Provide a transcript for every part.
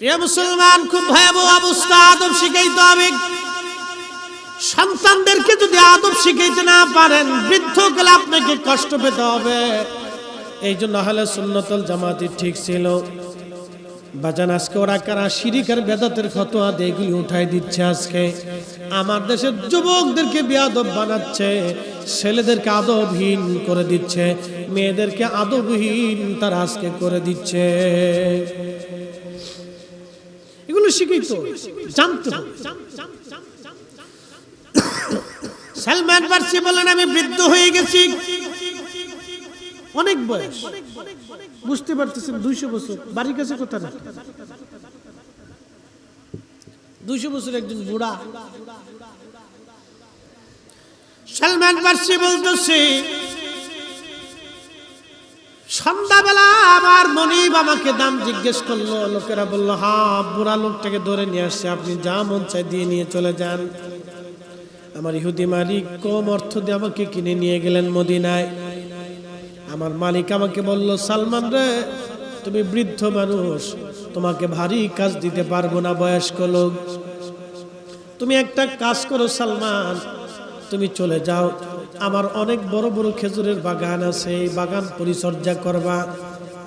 প্রিয় মুসলমান, খুব ভয়াবহ অবস্থা। আদব শিখাইতে হবে। সন্তানদেরকে যদি আদব শিখাইতে না পারেন বৃদ্ধ গেলে আপনাকে কষ্ট পেতে হবে। এই জন্য হলে সুন্নতল জামাতি ঠিক ছিল। বাজান, আজকে ওরা কারা শিরিকার বেদাতের ফতোয়া এগুলি উঠাই দিচ্ছে আজকে। আমার দেশের যুবকদেরকে বেয়াদব বানাচ্ছে, ছেলেদেরকে আদবহীন করে দিচ্ছে, মেয়েদেরকে আদবহীন তারা আজকে করে দিচ্ছে। এগুলো শিখেই তো জানতে সালমান ফার্সি বলেন, আমি বৃদ্ধ হয়ে গেছি। অনেক বয়স। বুঝতে পারতেছেন, দুইশো বছর। বাড়ির কাছে কোথা না দুইশো বছর একজন বুড়া। সালমান ফার্সি বলতেছে সন্ধ্যাবেলা আমার মনিব আমাকে দাম জিজ্ঞেস করল, লোকেরা বলল, হা, বুড়া লোকটাকে ধরে নিয়ে আসছে, আপনি যা মন চাই দিয়ে নিয়ে চলে যান। আমার ইহুদি মালিক কম অর্থ দিয়ে আমাকে কিনে নিয়ে গেলেন মদিনায়। আমার মালিক আমাকে বলল, সালমান রে, তুমি বৃদ্ধ মানুষ, তোমাকে ভারী কাজ দিতে পারব না, বয়স্ক লোক। তুমি একটা কাজ করো, সালমান, তুমি চলে যাও। আমার অনেক বড় বড় খেজুরের বাগান আছে, এই বাগান পরিচর্যা করবা।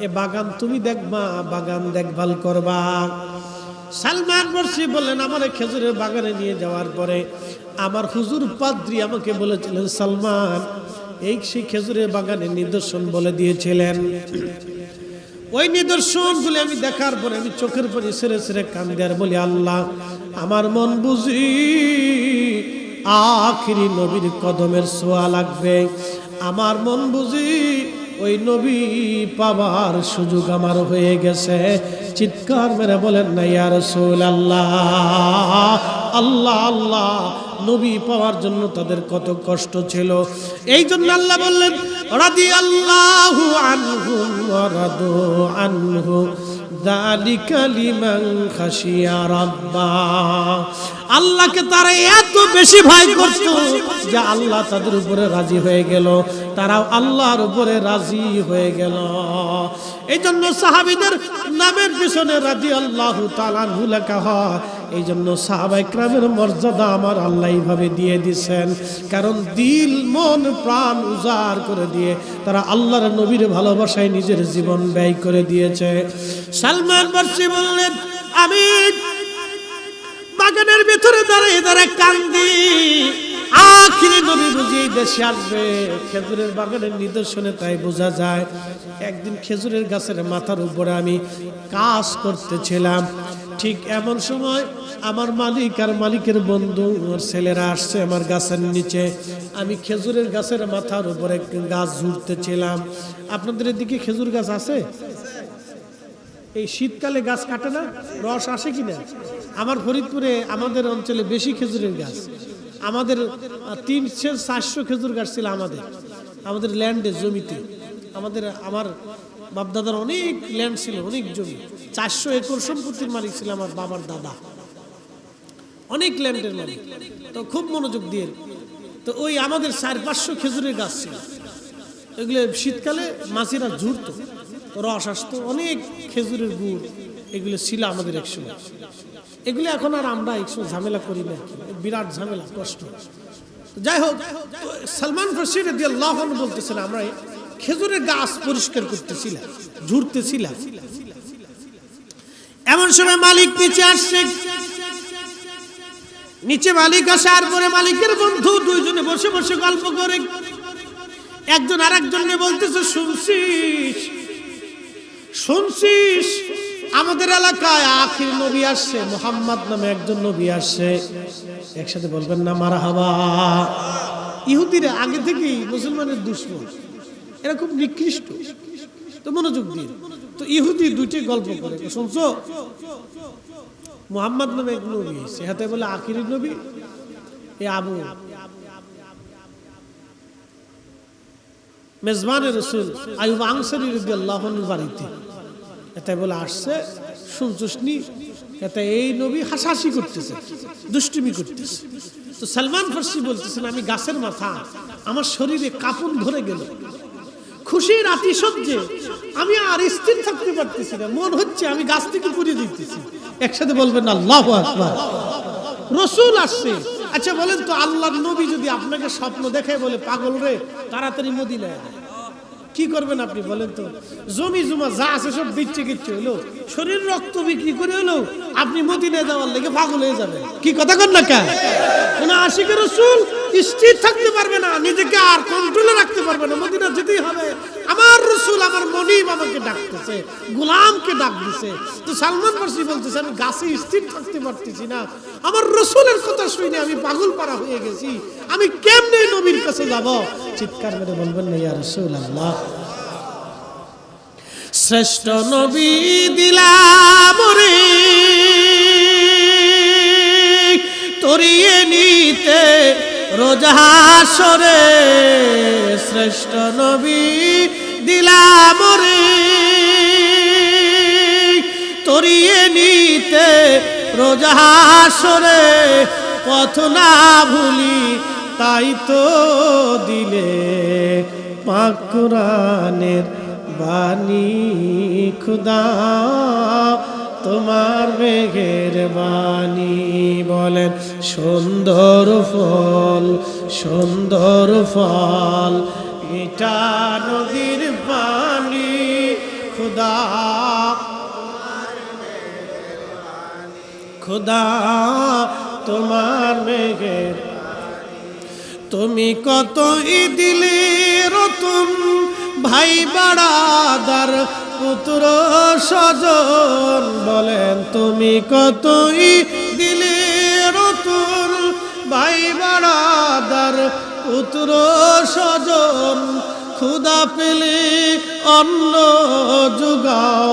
এ বাগান তুমি দেখবা, বাগান দেখভাল করবা। সালমান বর্ষি বললেন, আমার খেজুরের বাগানে নিয়ে যাওয়ার পরে আমার হুজুর পাদ্রি আমাকে বলেছিলেন, সালমান, এই সেই খেজুরের বাগানের নিদর্শন বলে দিয়েছিলেন। ওই নিদর্শনগুলি আমি দেখার পরে আমি চোখের পরে সেরে সেরে কান্দে আর বলি, আল্লাহ, আমার মন বুঝি আখিরি নবীর কদমের সোয়া লাগবে। আমার মন বুঝি ওই নবী পাবার সুযোগ আমার হয়ে গেছে। চিৎকার মেরে বলেন না ইয়ার আল্লাহ আল্লাহ আল্লাহ, নবী পাওয়ার জন্য তাদের কত কষ্ট ছিল। এই জন্য আল্লাহ বললেন রাদি আল্লাহ আনহু আনহু। আল্লাহকে তারা এত বেশি ভয় করত যে আল্লাহ তাদের উপরে রাজি হয়ে গেল, তারাও আল্লাহর উপরে রাজি হয়ে গেল। এই জন্য সাহাবিদের নামের পিছনে রাজি আল্লাহ তালা ভুলে হয় এই জন্য সাহাবাই ক্রামের মর্যাদা আমার আল্লাহ এইভাবে দিয়ে দিছেন। কারণ দিল, মন, প্রাণ উজাড় করে দিয়ে তারা আল্লাহর নবীর ভালোবাসায় নিজের জীবন ব্যয় করে দিয়েছে। সালমান বর্ষি বললেন, আমি বাগানের ভিতরে দাঁড়িয়ে দাঁড়িয়ে কান্দি। আখিরি নবী বুঝি দেশে আসবে। খেজুরের বাগানের নিদর্শনে তাই বোঝা যায়, একদিন খেজুরের গাছের মাথার উপরে আমি কাজ করতেছিলাম। ঠিক এমন সময় আমার মালিক আর মালিকের বন্ধু, ওর ছেলেরা আসছে আমার গাছের নিচে। আমি খেজুরের গাছের মাথার উপরে গাছ ঝুড়তেছিলাম আপনাদের এদিকে খেজুর গাছ আছে? এই শীতকালে গাছ কাটে না? রস আসে কিনা? আমার ফরিদপুরে, আমাদের অঞ্চলে বেশি খেজুরের গাছ। আমাদের তিনশো চারশো খেজুর গাছ ছিল আমাদের। আমাদের ল্যান্ডে জমিতে। আমাদের, আমার বাপদাদার অনেক ল্যান্ড ছিল, অনেক জমি। চারশো একর সম্পত্তির মালিক ছিল আমার বাবার দাদা। অনেক ল্যান্ডের মালিক তো খুব মনোযোগ দিয়ে। তো ওই আমাদের চার পাঁচশো খেজুরের গাছ ছিল। এগুলো শীতকালে মাছিরা ঝুড়তো রস আসতো অনেক খেজুরের গুড় এগুলো ছিল আমাদের একসময়। এগুলো এখন আর আমরা একসময় ঝামেলা করি না। বিরাট ঝামেলা, কষ্ট। যাই হোক সালমান রশিদ আল্লাহ বলতেছেন, আমরা খেজুরের গাছ পরিষ্কার করতেছিলাম ঝুড়তেছিলাম এমন সময় মালিক নিচে আসছে। নিচে মালিক আসার পরে মালিকের বন্ধু, দুইজনে বসে বসে গল্প করে। একজন আর একজনে বলতেছে, শুনছিস? শুনছিস? আমাদের এলাকায় আখির নবী আসছে, মোহাম্মদ নামে একজন নবী আসছে। একসাথে বলবেন না মারা হাবা ইহুদিরা আগে থেকেই মুসলমানের দুশ্মন। এরা খুব নিকৃষ্ট। তো মনোযোগ দিয়ে। তো ইহুদি দুইটি গল্প করে, শুনছো? মোহাম্মদ নামে এক নবী সে হাতে বলে আখির নবী, এ আবু। মেজবানের রসুল আয়ুব আংসারি রবি আল্লাহনের বাড়িতে এটাই বলে আসছে শুনছুসনি এতে এই নবী হাসাহাসি করতেছে, দুষ্টুমি করতেছে। তো সালমান ফার্সি বলতেছেন, আমি গাছের মাথা, আমার শরীরে কাপড় ধরে গেল। খুশির আতিশয্যে আমি আর স্থির থাকতে পারতেছি না। মন হচ্ছে আমি গাছ থেকে পুড়ে দিতেছি। একসাথে বলবেন, আল্লাহ আকবার। রসুল আসছে। আচ্ছা বলেন তো, আল্লাহর নবী যদি আপনাকে স্বপ্ন দেখে বলে, পাগল রে, তাড়াতাড়ি মদিনায়। কি করবেন আপনি, বলেন তো? জমি জমা যা আছে সব বিচ্ছে কিচ্ছে হলো। শরীর রক্ত বিক্রি করে হলো, আপনি মদিনায় যাওয়ার লেগে পাগল হয়ে যাবেন। কি কথা কর না কোন আশিকের রসুল? স্থির থাকতে পারবে না, নিজেকে আর কন্ট্রোলে রাখতে পারবে না। মদিনা যেতেই হবে। আমার রসুল আমার মনিব আমাকে ডাকতেছে, গোলামকে ডাক দিছে। তো সালমান ফার্সি বলতেছে, আমি গাছে স্থির থাকতে পারতেছি না। আমার রসুলের কথা শুনে আমি পাগল পারা হয়ে গেছি। আমি কেমনে নবীর কাছে যাব? চিৎকার করে বলবেন না, ইয়া রসুল আল্লাহ শ্রেষ্ঠ নবী দিলাম রে তরিয়ে নিতে রোজাহাসরে শ্রেষ্ঠ নবী দিলাম রে। তরিয়ে নিতে রোজাহাসরে পথ না ভুলি, তাই তো দিলে পাক কোরআনের বাণী। খুদা তোমার মেঘের বাণী বলেন, সুন্দর ফল সুন্দর ফল। এটা নদীর পানি খুদা। খুদা, তোমার মেঘের তুমি কত দিলে রতন ভাই বাড়াদার পুত্র সজন তুমি কতই দিলে রতন ভাই বাড়াদার পুত্র সজন খুদা পেলে অন্ন যুগাও,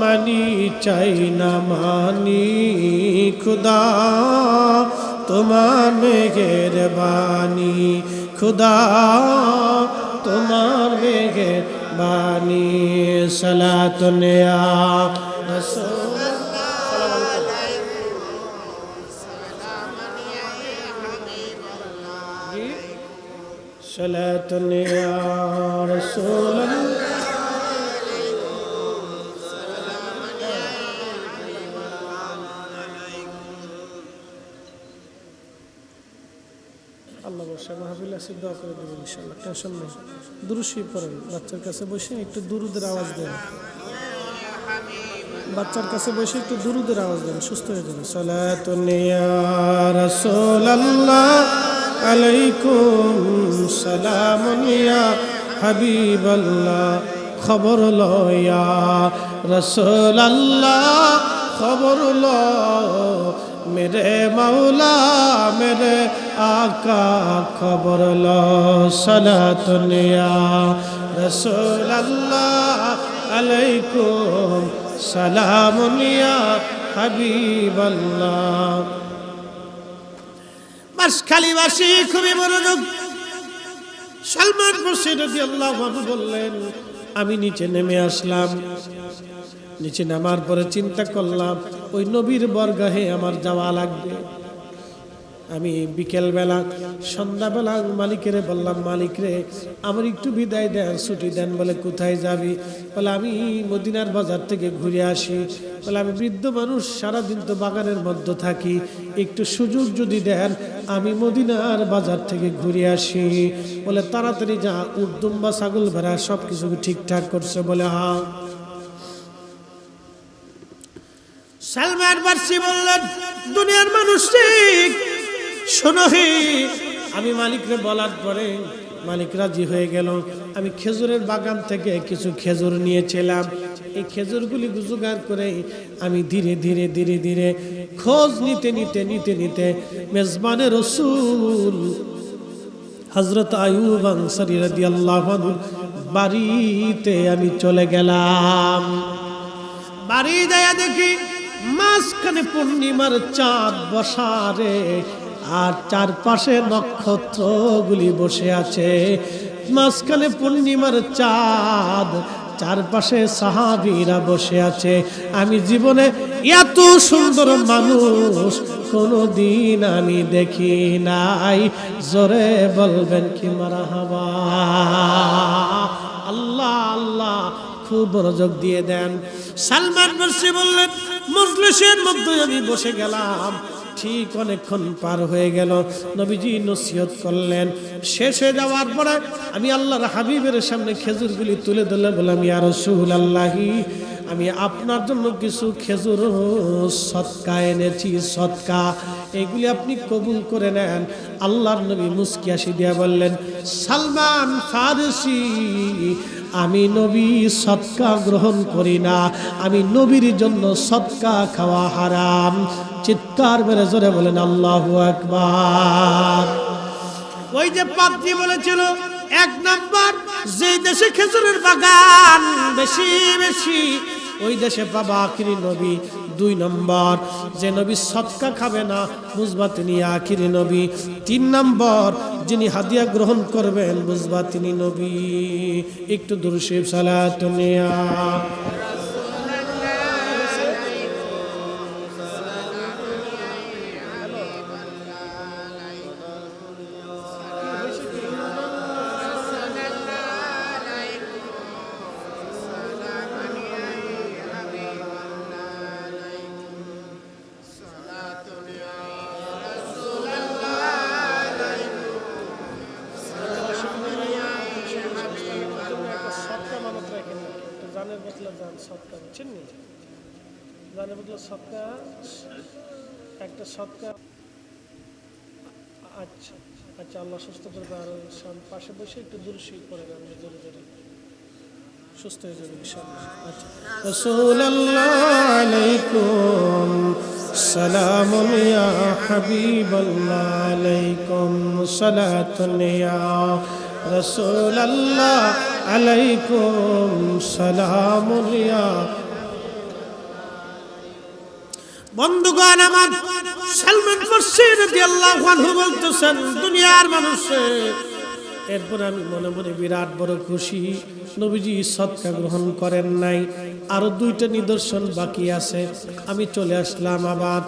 মানি চাই না, মানি খুদা তোমার মেঘের বাণী খুদা তোমার মেঘের বাণী সালাত নেয়া। صلاة يا رسول الله আল্লাহ বসে মাহফিল আছে দোয়া করে দেবেন ইনশাআল্লাহ টেনশন নেই দুরুশি পড়েন বাচ্চার কাছে বসে একটু দুরুদের আওয়াজ দেন বাচ্চার কাছে বসে একটু দুরুদের আওয়াজ দেন সুস্থ হয়ে যাবে সালাতুন ইয়া রাসূলুল্লাহ আলাইকুম সালামুন ইয়া হাবিবাল্লাহ, খবর লয়া রাসূলুল্লাহ, খবর ল। মেরে মাওলা, মেরে আকা, খবর ল। সালাতুন ইয়া রাসূলুল্লাহ, আলাইকুম সালামুন ইয়া হাবিবাল্লাহ। বাসখালীবাসী খুবই মনোযোগ। সালমান বসির রাদিয়াল্লাহু আনহু বললেন, আমি নিচে নেমে আসলাম। নিচে নামার পরে চিন্তা করলাম, ওই নবীর বরগাহে আমার যাওয়া লাগবে। আমি বিকেলবেলা, সন্ধ্যাবেলা মালিকেরে বললাম, মালিক রে, আমার একটু বিদায় দেন, ছুটি দেন। বলে, কোথায় যাবি? বলে, আমি মদিনার বাজার থেকে ঘুরে আসি। বলে, আমি বৃদ্ধ মানুষ, সারাদিন তো বাগানের মধ্যে থাকি। একটু সুযোগ যদি দেন, আমি মদিনার বাজার থেকে ঘুরে আসি। বলে, তাড়াতাড়ি যা উদ্যম বা ছাগল ভেড়া সব কিছু ঠিকঠাক করছে। বলে হ্যাঁ সালমান বার্সি বললেন, দুনিয়ার মানুষ ঠিক শোনো আমি মালিকরে বলার পরে মালিক রাজি হয়ে গেল। আমি খেজুরের বাগান থেকে কিছু খেজুর নিয়েছিলাম। এই খেজুরগুলি জোগাড় করে আমি ধীরে ধীরে ধীরে ধীরে খোঁজ নিতে নিতে নিতে নিতে মেজবানের রসুল হজরত আয়ুব আনহুর বাড়িতে আমি চলে গেলাম। বাড়ি যায় দেখি মাঝখানে পূর্ণিমার চাঁদ বসারে আর চারপাশে নক্ষত্রগুলি বসে আছে। মাঝখানে পূর্ণিমার চাঁদ, চারপাশে সাহাবিরা বসে আছে। আমি জীবনে এত সুন্দর মানুষ কোনোদিন আমি দেখি নাই। জোরে বলবেন কি মারা হাবা আল্লাহ আল্লাহ, খুব মনোযোগ দিয়ে দেন। সালমান বললেন, মজলিসের মধ্যে আমি বসে গেলাম। ঠিক অনেকক্ষণ পার হয়ে গেল। নবীজি নসিহত করলেন। শেষ হয়ে যাওয়ার পরে আমি আল্লাহর হাবিবের সামনে খেজুরগুলি তুলে দিলে বললাম ইয়ার সুহুল আল্লাহি আমি আপনার জন্য কিছু খেজুর সৎকা এনেছি, সৎকা। এগুলি আপনি কবুল করে নেন। আল্লাহর নবী মুস্কি আসি দিয়া বললেন, সালমান ফারসি, আমি নবী সৎকা গ্রহণ করি না। আমি নবীর জন্য সৎকা খাওয়া হারাম। চিৎকার মেরে জোরে বলেন, আল্লাহু আকবার। ওই যে পাত্রী বলেছিল, এক নাম্বার, যে দেশে খেজুরের বাগান বেশি বেশি ওই দেশে পাবা আখিরি নবী দুই নম্বর। যে নবী সৎকা খাবে না, বুঝবা তিনি আখিরি নবী। তিন নম্বর, যিনি হাদিয়া গ্রহণ করবেন, বুঝবা তিনি নবী। একটু দুরুশিব সালাতুনিয়া সুস্থ হয়ে যাবে আচ্ছা। আলাইকুম। সালাম ইয়া হাবিবাল্লাহ আলাইকুম। সালাতুন ইয়া রাসূলুল্লাহ আলাইকুম। সালাম ইয়া বন্ধুগণ, আমার সালমান ফার্সি রাদিয়াল্লাহু আনহু বলতেছেন, দুনিয়ার মানুষে এরপর আমি মনে মনে বিরাট বড় খুশি। নবীজি সৎকা গ্রহণ করেন নাই। আরও দুইটা নিদর্শন বাকি আছে। আমি চলে আসলাম আবার।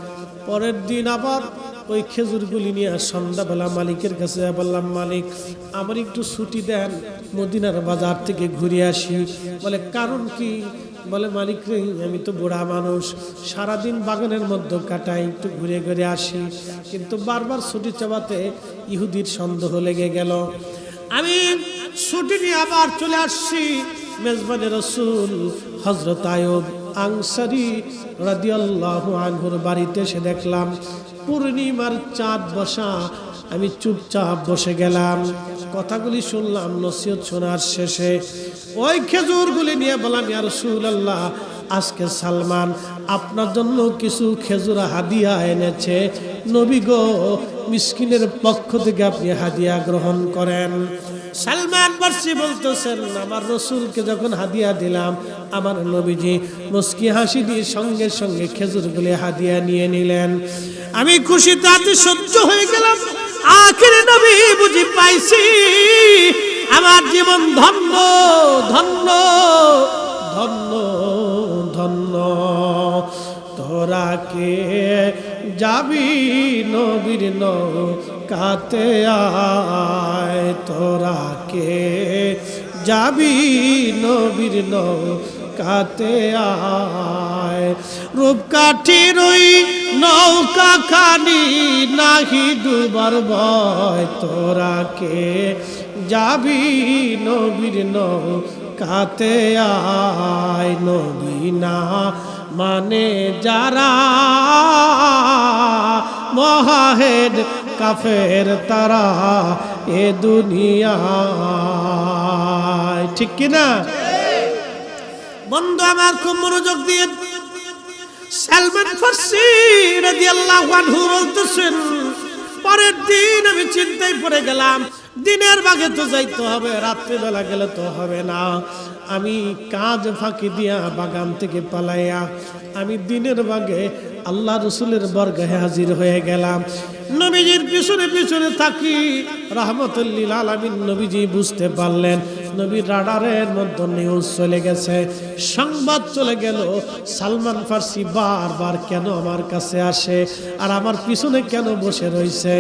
পরের দিন আবার ওই খেজুরগুলি নিয়ে সন্ধ্যাবেলা মালিকের কাছে বললাম, মালিক, আমার একটু ছুটি দেন, মদিনার বাজার থেকে ঘুরে আসি। বলে, কারণ কি? বলে, মালিক রে, আমি তো বুড়া মানুষ। সারাদিন বাগানের মধ্যে কাটাই, একটু ঘুরে ঘুরে আসি। কিন্তু বারবার ছুটি চাবাতে ইহুদির সন্দেহ লেগে গেল। আমি ছুটি নিয়ে আবার চলে আসছি মেজবানের রসুল হজরত আয়ব আংসারি রাদিয়াল্লাহু আনহুর বাড়িতে এসে দেখলাম, পূর্ণিমার চাঁদ বসা, আমি চুপচাপ বসে গেলাম। কথাগুলি শুনলাম, নসিহত শোনার শেষে ওই খেজুরগুলি নিয়ে বললাম, ইয়া আল্লাহ আজকে সালমান আপনার জন্য কিছু খেজুর হাদিয়া এনেছে। নবী গো মিসকিনের পক্ষ থেকে আপনি হাদিয়া গ্রহণ করেন। সালমান বার্সি বলতেছেন, আমার রসুলকে যখন হাদিয়া দিলাম, আমার নবীজি মুস্কি হাসি দিয়ে সঙ্গে সঙ্গে খেজুর খেজুরগুলি হাদিয়া নিয়ে নিলেন। আমি খুশি তাতে সহ্য হয়ে গেলাম, আখেরে নবী বুঝি পাইছি, আমার জীবন ধন্য ধন্য ধন্য ধন্য। তোরা কে যাবি নবীর কাতে আয়, তোরা কে? যাবি নবীর কাতে আয় রূপকাঠির ওই নৌকা খানি নাহি দুবার ভয় তোরা কে? যাবি নবীর কাতে আয়, নবী না মানে যারা মহাহেদ কাফের তারা এ দুনিয়া ঠিক কিনা? বন্ধু, আমার খুব মনোযোগ দিয়ে সালমান ফার্সি রাদিয়াল্লাহু আনহু বলতেছেন, পরের দিন আমি চিন্তায় পড়ে গেলাম, দিনের বাগে তো যাইতে হবে, রাত্রিবেলা গেলে তো হবে না। আমি কাজ ফাঁকি দিয়া বাগান থেকে পালাইয়া আমি দিনের বাগে আল্লাহ রসুলের বরগাহে হাজির হয়ে গেলাম। নবীজির পিছনে পিছনে থাকি। রহমতুল্লিল আলমিন নবীজি বুঝতে পারলেন, নবীর রাডারের মধ্যে নিউজ চলে গেছে। সংবাদ চলে গেল, সালমান ফার্সি বারবার কেন আমার কাছে আসে আর আমার পিছনে কেন বসে রয়েছে?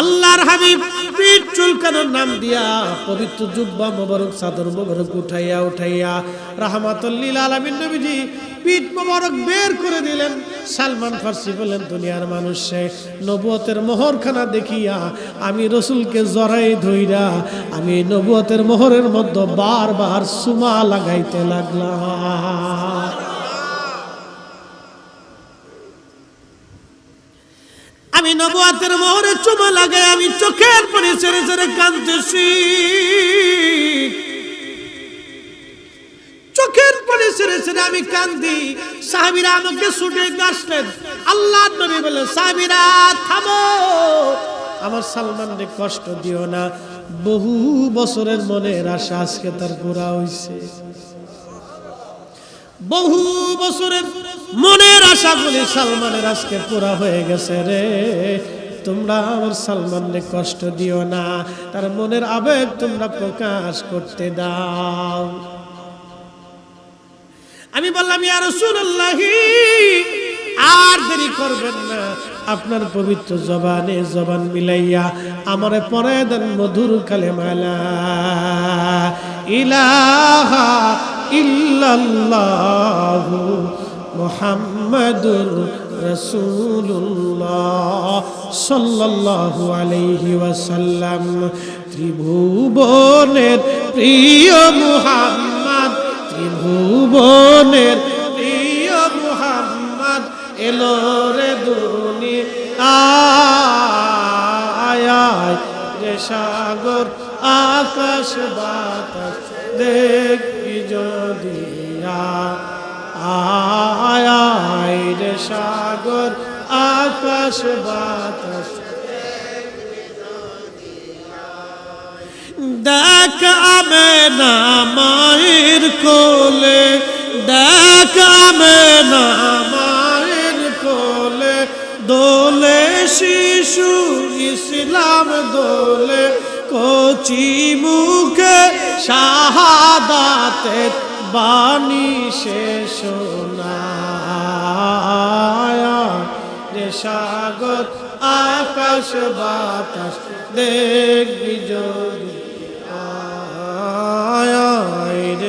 আল্লাহর হাবিব পিঠ চুলকানোর নাম দিয়া পবিত্র জুব্বা মোবারক, চাদর মোবারক উঠাইয়া উঠাইয়া রাহমাতুল্লিল আলমিন নবীজি পিঠ মোবারক বের করে দিলেন। সালমান ফার্সি বললেন, দুনিয়ার মানুষে নবুয়তের মোহরখানা দেখিয়া আমি রসুলকে জড়াই ধইরা আমি নবুয়তের মোহরের মধ্যে বারবার সুমা লাগাইতে লাগলাম। আমি নবুয়াতের মোহরে চুমা লাগাই, আমি চোখের পরে ছেড়ে ছেড়ে কাঁদতেছি। চোখের পরে ছেড়ে আমি কান্দি। সাহাবিরা আমাকে ছুটে আসলেন। আল্লাহ নবী বলে সাহাবিরা, থামো। আমার সালমানকে কষ্ট দিও না। বহু বছরের মনের আশা আজকে তার পুরা হইছে। বহু বছরের মনের আশা বলে সালমানের আজকে পুরা হয়ে গেছে রে। তোমরা আমার সালমানকে কষ্ট দিও না। তার মনের আবেগ তোমরা প্রকাশ করতে দাও। আমি বললাম, ইয়া রাসূলুল্লাহ, আর দেরি করবেন না। আপনার পবিত্র জবানে জবান মিলাইয়া, আমারে পরে দেন মধুর কালেমালা ইলাহা ইল্লাল্লাহু মুহাম্মাদুর রাসূলুল্লাহ সাল্লাল্লাহু আলাইহি ওয়াসাল্লাম। ত্রিভুবনের প্রিয় মুহাম্মদ ত্রিভুবনের প্রিয় মুহাম্মদ এলো রে দুনি আয় রে সাগর, আকাশ, বাতাস, দেখবি যদি আয়। রে সাগর, আকাশ, বাতাস দেখ আমে না মায়ের কোলে, দেখ আমে না মায়ের কোলে, দোলে শিশু ইসলাম দোলে, কচি মুখে শাহাদাতের বাণী শেষ সাগর, আকাশ, বাতাস দেখবি যদি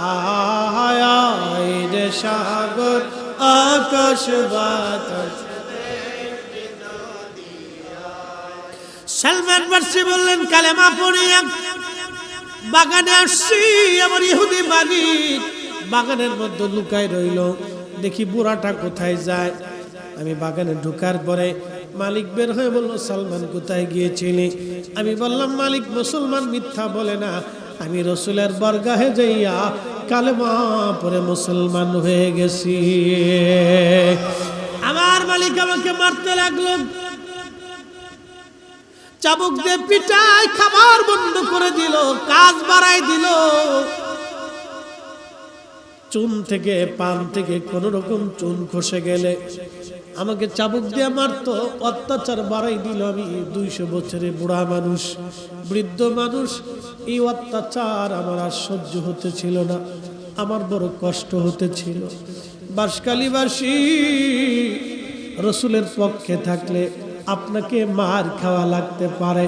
আয় রে সাগর, আকাশ বাতাস। সালমান বার্সি বললেন, কালেমা পড়িয়া বাগানে আসছি, আমার ইহুদি মালিক বাগানের মধ্যে লুকায় রইল, দেখি বুড়াটা কোথায় যায়। আমি বাগানে ঢুকার পরে মালিক বের হয়ে বলল, সালমান কোথায় গিয়েছিলি? আমি বললাম, মালিক মুসলমান মিথ্যা বলে না। আমি রসুলের বরগাহে যাইয়া কালেমা পরে মুসলমান হয়ে গেছি। আমার মালিক আমাকে মারতে লাগল। চাবুক দিয়ে পিটায় খাবার বন্ধ করে দিল, কাজ বাড়াই দিল। চুন থেকে, পান থেকে কোন রকম চুন খসে গেলে আমাকে চাবুক দিয়ে মারতো, অত্যাচার বাড়াই দিল আমি দুইশো বছরের বুড়া মানুষ, বৃদ্ধ মানুষ। এই অত্যাচার আমার আর সহ্য হতে ছিল না, আমার বড় কষ্ট হতে ছিল। বাসকালীবাসী রসুলের পক্ষে থাকলে আপনাকে মার খাওয়া লাগতে পারে,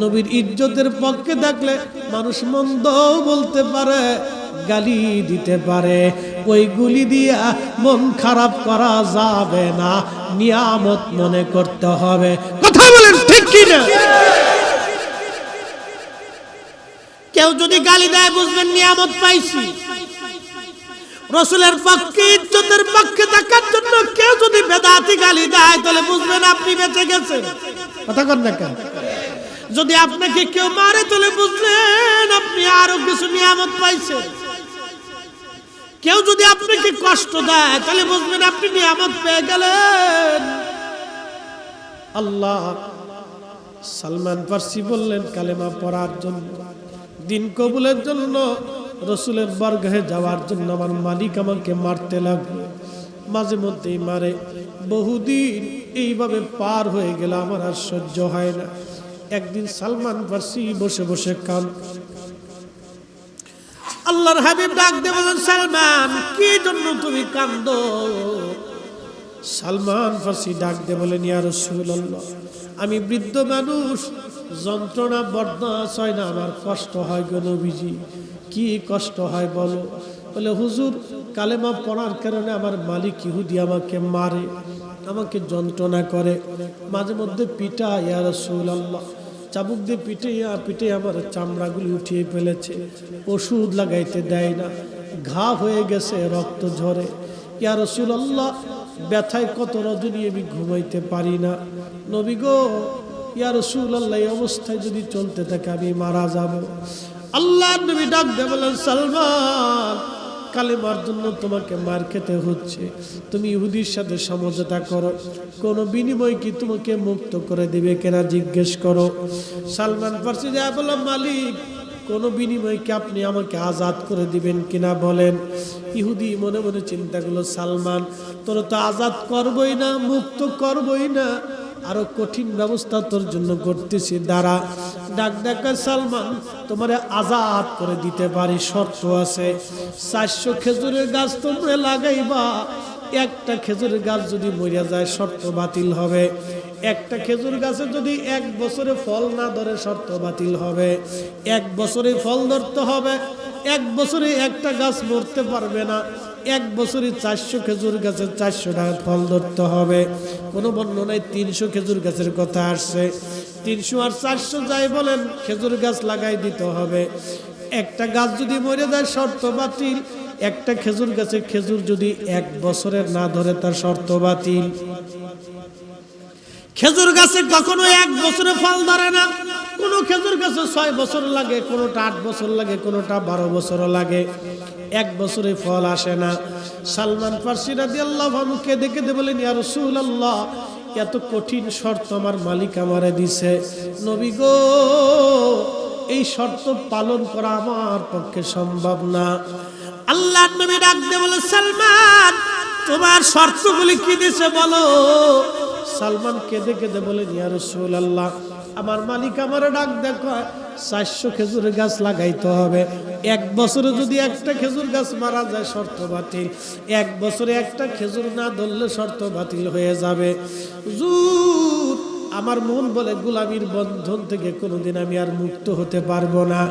নবীর ইজ্জতের পক্ষে থাকলে মানুষ মন্দ বলতে পারে, গালি দিতে পারে। ওই গুলি দিয়া মন খারাপ করা যাবে না। নিয়ামত মনে করতে হবে। কথা বলেন ঠিক কি না কেউ যদি গালি দেয়, বুঝবেন নিয়ামত পাইছি। রসুলের পক্ষে, ইজ্জতের পক্ষে থাকার জন্য কেউ যদি বেদাতি গালি দেয়, তাহলে বুঝবেন আপনি বেঁচে গেছেন। কথা কর না কেন? যদি আপনাকে কেউ মারে, তাহলে বুঝলেন আপনি আরও কিছু নিয়ামত পাইছেন। কেউ যদি আপনাকে কষ্ট দেয়, তাহলে বুঝবেন আপনি নিয়ামত পেয়ে গেলেন। আল্লাহ সালমান ফার্সি বললেন, কালেমা পড়ার জন্য, দিন কবুলের জন্য, রসুলের বরগাহে যাওয়ার জন্য আমার মালিক আমাকে মারতে লাগল। মাঝে মধ্যেই মারে, বহুদিন এইভাবে পার হয়ে গেল আমার আর সহ্য হয় না। একদিন সালমান ফার্সি বসে বসে কান আল্লাহর হাবিব ডাক দে বলেন সালমান, কি জন্য তুমি কান্দ সালমান ফার্সি ডাক দে বলেন ইয়া রাসূলুল্লাহ, আমি বৃদ্ধ মানুষ, যন্ত্রণা বরদাস্ত হয় না, আমার কষ্ট হয় গো নবীজি। কি কষ্ট হয় বলো? বলে, হুজুর, কালেমা পড়ার কারণে আমার মালিক ইহুদি আমাকে মারে, আমাকে যন্ত্রণা করে, মাঝে মধ্যে পিটা ইয়া রাসূলুল্লাহ। চাবুক দিয়ে পিটে পিটে আমার চামড়াগুলি উঠিয়ে ফেলেছে। ওষুধ লাগাইতে দেয় না। ঘা হয়ে গেছে রক্ত ঝরে। ইয়া রসুল্লাহ ব্যথায় কত রজনী আমি ঘুমাইতে পারি না। নবী গো, ইয়া রসুল্লাহ এই অবস্থায় যদি চলতে থাকে আমি মারা যাব। আল্লাহ নবী ডাক দে বলেন, সালমান কালেমার জন্য তোমাকে মার খেতে হচ্ছে। তুমি ইহুদির সাথে সমঝোতা করো। কোনো বিনিময় কি তোমাকে মুক্ত করে দিবে কেনা জিজ্ঞেস করো। সালমান ফার্সি যা বললাম মালিক, কোনো বিনিময় কি আপনি আমাকে আজাদ করে দিবেন কিনা বলেন? ইহুদি মনে মনে চিন্তা করল, সালমান, তোর তো আজাদ করবই না, মুক্ত করবই না। আরও কঠিন ব্যবস্থা তোর জন্য করতেছি। দ্বারা ডাক ডাকা সালমান, তোমার আজাদ করে দিতে পারি, শর্ত আছে। চারশো খেজুরের গাছ তোমরা লাগাইবা, একটা খেজুরের গাছ যদি মরিয়া যায়, শর্ত বাতিল হবে। একটা খেজুর গাছে যদি এক বছরে ফল না ধরে, শর্ত বাতিল হবে। এক বছরে ফল ধরতে হবে, এক বছরে একটা গাছ মরতে পারবে না। এক বছরে চারশো খেজুর গাছের চারশো টাকা ফল ধরতে হবে। কোনো বর্ণনায় তিনশো খেজুর গাছের কথা আসছে। তিনশো আর চারশো যাই বলেন, খেজুর গাছ লাগাই দিতে হবে। একটা গাছ যদি মরে যায়, শর্ত বাতিল। একটা খেজুর গাছে খেজুর যদি এক বছরের না ধরে, তার শর্ত বাতিল। খেজুর গাছে কখনো এক বছরে ফল ধরে না। কোনো খেজুর গাছে ছয় বছর লাগে, কোনোটা আট বছর লাগে, কোনোটা বারো বছর লাগে। এক বছরে ফল আসে না। সালমান ফার্সি রাদি আল্লাহ দেখে দে বলেন, ইয়া রসুল আল্লাহ এত কঠিন শর্ত আমার মালিক আমারে দিছে। নবী গো, এই শর্ত পালন করা আমার পক্ষে সম্ভব না। আল্লাহ নবী ডাক দে বলে, সালমান, তোমার শর্তগুলি কি দিছে বলো? সালমান কেঁদে কেঁদে বলেন, ইয়া রাসূলুল্লাহ আমার মালিক আমার ডাক দেখো, চারশো খেজুর গাছ লাগাইতে হবে। এক বছরে যদি একটা খেজুর গাছ মারা যায়, শর্ত বাতিল। এক বছরে একটা খেজুর না ধরলে শর্ত বাতিল হয়ে যাবে। আমার মন বলে গোলামির বন্ধন থেকে কোনোদিন আমি আর মুক্ত হতে পারব না।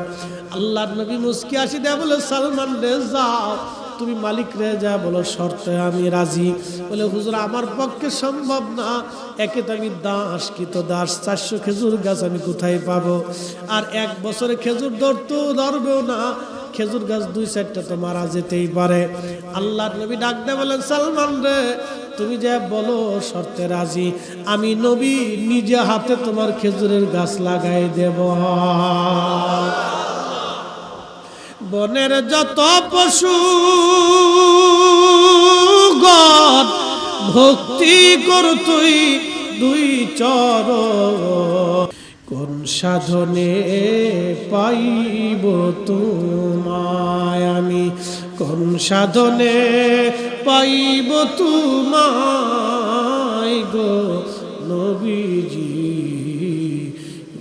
আল্লাহ নবী মুস্কি আসি দেয়া বলে, সালমান রে যাও তুমি মালিক রে, যা বলো শর্তে আমি রাজি। বলে, হুজুর, আমার পক্ষে সম্ভব না। একে তো আমি দাস কি তো দাস? চারশো খেজুর গাছ আমি কোথায় পাবো? আর এক বছরে খেজুর ধরতেও ধরবেও না। খেজুর গাছ দুই চারটা তো মারা যেতেই পারে। আল্লাহ নবী ডাক দে বলেন, সালমান রে, তুমি যা বলো শর্তে রাজি, আমি নবী নিজে হাতে তোমার খেজুরের গাছ লাগাই দেব। বনের যত পশু গণ ভক্তি কর তুই দুই চর কোন সাধনে পাইব তোমায় আমি? কোন সাধনে পাইব তোমায় গো নবীজি?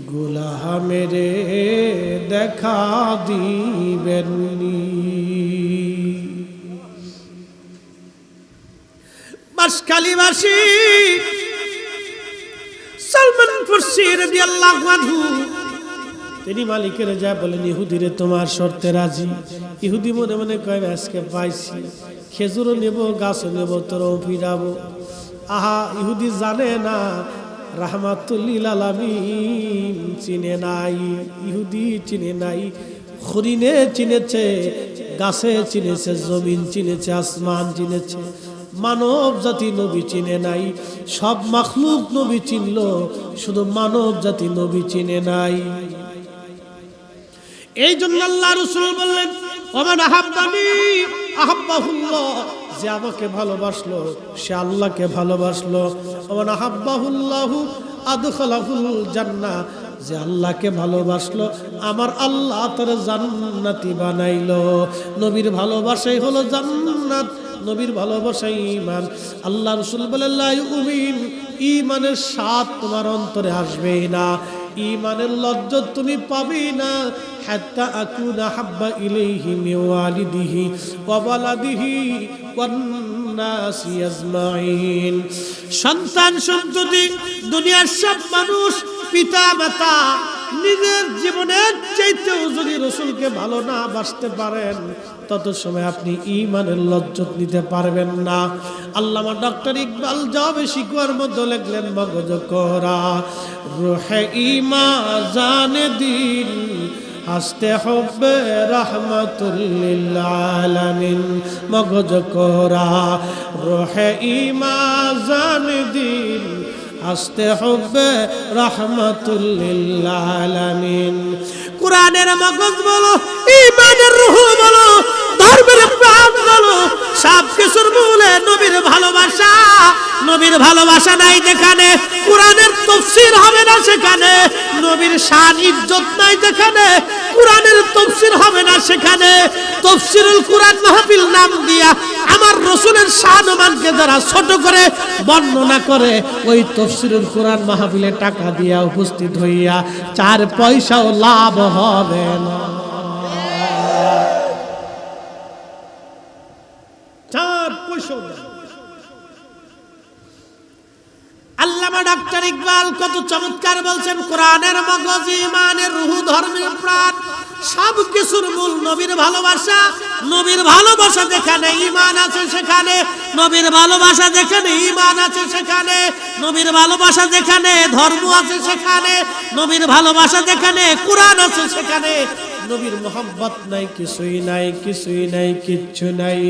গোলাহা মেরে দেখা দিবেননি বাসকালীবাসী সালমান ফার্সি রাদিয়াল্লাহু আনহু, তিনি মালিকের যা বলেন, ইহুদিরে তোমার শর্তে রাজি। ইহুদি মনে মনে কয়, আজকে পাইছি। খেজুরও নেব, গাছও নেব, তোরও ফিরাবো। আহা, ইহুদি জানে না রাহমাতুল্লিল আলামিন চিনে নাই, ইহুদি চিনে নাই, হরিণে চিনেছে, গাছে চিনেছে, জমিন চিনেছে, আসমান চিনেছে, মানব জাতি নবী চিনে নাই, সব মাখলুক নবী চিনল, শুধু মানব জাতি নবী চিনে নাই। এই জন্য আল্লাহ রসুল বললেন, ওমান আহাব্বানি, আহাব্বাহুল্লাহ। যে আমাকে ভালোবাসলো, সে আল্লাহকে ভালোবাসলো। ওমান আহাব্বাহুল্লাহু আদখালাহুল জান্না যে আল্লাহকে ভালোবাসলো, আমার আল্লাহ তার জান্নাতি বানাইলো। নবীর ভালোবাসাই হলো জান্নাত, নবীর ভালোবাসা ইমান আল্লাহ রসুল বলেন, লা ইউমিন ইমানের স্বাদ তোমার অন্তরে আসবেই না। ইমানের লজ্জত তুমি পাবেই না। হাত্তা আকুনা হাব্বা ইলাইহি মিন ওয়ালিদিহি সন্তান সন্ততি, দুনিয়ার সব মানুষ পিতা মাতা নিজের জীবনের চাইতেও যদি রসুলকে ভালো না বাসতে পারেন, তত সময় আপনি ইমানের লজ্জত নিতে পারবেন না। আল্লামা ডক্টর ইকবাল জবে শিকুয়ার মধ্যে লেখলেন, মগজ করা, রোহে ইমা জানে দিন হাসতে হবে রহমতুল্লিল মগজ করা, রোহে ইমা জানে দিন। আস্তে হবে রহমতুল্লিল কুরানের মগজ বলো ইমানের রুহ বলো, ধর্মের প্রাণ বলো সব কিছুর মূলে নবীর ভালোবাসা। নবীর ভালোবাসা নাই যেখানে, কোরআনের তফসির হবে না সেখানে, নবীর শান, ইজ্জত নাই যেখানে, কোরআনের তফসির হবে না সেখানে। তফসিরুল কোরআন মাহফিল নাম দিয়া আমার রসুলের শাহমানকে যারা ছোট করে, বর্ণনা করে, ওই তফসিরুল কোরআন মাহফিলে টাকা দিয়া উপস্থিত হইয়া চার পয়সাও লাভ হবে না চার পয়সাও না। আল্লামা ডাক্তার ইকবাল কত চমৎকার বলছেন, কোরআনের মগজ ইমানের রুহু, ধর্মের প্রাণ সব কিছুর মূল নবীর ভালোবাসা। নবীর ভালোবাসা যেখানে ইমান আছে সেখানে, নবীর ভালোবাসা যেখানে ইমান আছে সেখানে, নবীর ভালোবাসা যেখানে ধর্ম আছে সেখানে, নবীর ভালোবাসা যেখানে কোরআন আছে সেখানে, নবীর মোহাম্মত নাই, কিছুই নাই কিছুই নাই, কিচ্ছু নাই।